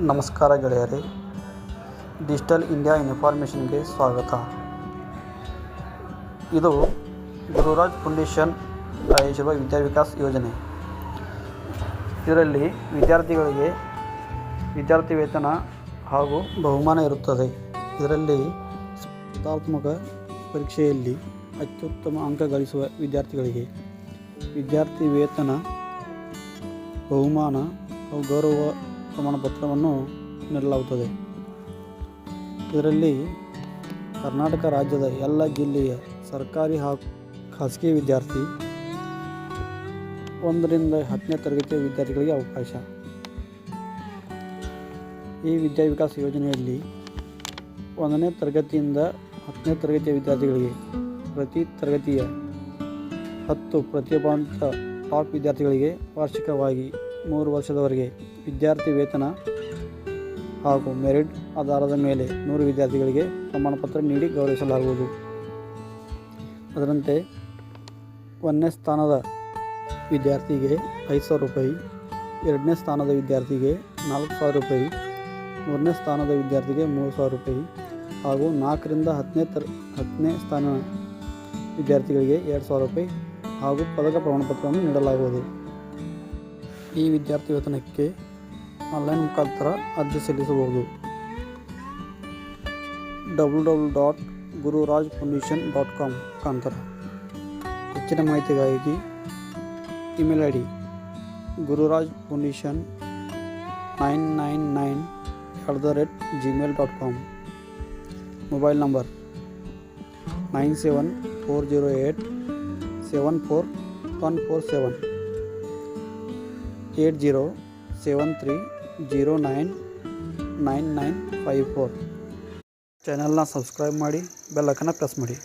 ನಮಸ್ಕಾರ ಗೆಳೆಯರೇ. Digital India ಇನ್ಫಾರ್ಮೇಷನ್ಗೆ ಸ್ವಾಗತ. ಇದು ಗುರುರಾಜ್ ಫೌಂಡೇಶನ್ ವಿದ್ಯಾ ವಿಕಾಸ್ ಯೋಜನೆ. ಇದರಲ್ಲಿ ವಿದ್ಯಾರ್ಥಿಗಳಿಗೆ ವಿದ್ಯಾರ್ಥಿ ವೇತನ ಹಾಗೂ ಬಹುಮಾನ ಇರುತ್ತದೆ. ಇದರಲ್ಲಿ ಸ್ಪರ್ಧಾತ್ಮಕ ಪರೀಕ್ಷೆಯಲ್ಲಿ ಅತ್ಯುತ್ತಮ ಅಂಕ ಗಳಿಸುವ ವಿದ್ಯಾರ್ಥಿಗಳಿಗೆ ವಿದ್ಯಾರ್ಥಿ ವೇತನ, ಬಹುಮಾನ ಹಾಗೂ ಗೌರವ ಪ್ರಮಾಣಪತ್ರವನ್ನು ನೀಡಲಾಗುತ್ತದೆ. ಇದರಲ್ಲಿ ಕರ್ನಾಟಕ ರಾಜ್ಯದ ಎಲ್ಲ ಜಿಲ್ಲೆಯ ಸರ್ಕಾರಿ ಹಾಗೂ ಖಾಸಗಿ ವಿದ್ಯಾರ್ಥಿ ಒಂದರಿಂದ ಹತ್ತನೇ ತರಗತಿಯ ವಿದ್ಯಾರ್ಥಿಗಳಿಗೆ ಅವಕಾಶ. ಈ ವಿದ್ಯಾ ವಿಕಾಸ ಯೋಜನೆಯಲ್ಲಿ ಒಂದನೇ ತರಗತಿಯಿಂದ ಹತ್ತನೇ ತರಗತಿಯ ವಿದ್ಯಾರ್ಥಿಗಳಿಗೆ ಪ್ರತಿ ತರಗತಿಯ ಹತ್ತು ಪ್ರತಿಭಾವಂತ ಟಾಪ್ ವಿದ್ಯಾರ್ಥಿಗಳಿಗೆ ವಾರ್ಷಿಕವಾಗಿ ಮೂರು ವರ್ಷದವರೆಗೆ ವಿದ್ಯಾರ್ಥಿ ವೇತನ ಹಾಗೂ ಮೆರಿಟ್ ಆಧಾರದ ಮೇಲೆ ನೂರು ವಿದ್ಯಾರ್ಥಿಗಳಿಗೆ ಪ್ರಮಾಣಪತ್ರ ನೀಡಿ ಗೌರವಿಸಲಾಗುವುದು. ಅದರಂತೆ ಒಂದನೇ ಸ್ಥಾನದ ವಿದ್ಯಾರ್ಥಿಗೆ ಐದು ಸಾವಿರ ರೂಪಾಯಿ, ಎರಡನೇ ಸ್ಥಾನದ ವಿದ್ಯಾರ್ಥಿಗೆ ನಾಲ್ಕು ಸಾವಿರ ರೂಪಾಯಿ, ಮೂರನೇ ಸ್ಥಾನದ ವಿದ್ಯಾರ್ಥಿಗೆ ಮೂರು ಸಾವಿರ ರೂಪಾಯಿ ಹಾಗೂ ನಾಲ್ಕರಿಂದ ಹತ್ತನೇ ತರ, ಹತ್ತನೇ ಸ್ಥಾನ ವಿದ್ಯಾರ್ಥಿಗಳಿಗೆ ಎರಡು ಸಾವಿರ ರೂಪಾಯಿ ಹಾಗೂ ಪದಕ ಪ್ರಮಾಣಪತ್ರವನ್ನು ನೀಡಲಾಗುವುದು. ಈ ವಿದ್ಯಾರ್ಥಿ ವೇತನಕ್ಕೆ ಆನ್ಲೈನ್ ಮುಖಾಂತರ ಅರ್ಜಿ ಸಲ್ಲಿಸಬಹುದು W W dot Gururaj foundation dot com ಮುಖಾಂತರ ಹೆಚ್ಚಿನ ಮಾಹಿತಿಗಾಗಿ email I D Gururaj foundation nine nine nine at the rate Gmail dot com mobile number nine seven four zero eight seven four one four seven eight zero seven three zero nine nine nine five four. ಚಾನಲ್ನ subscribe ಮಾಡಿ ಬೆಲ್ಲಕ್ಕನ್ನು press ಮಾಡಿ.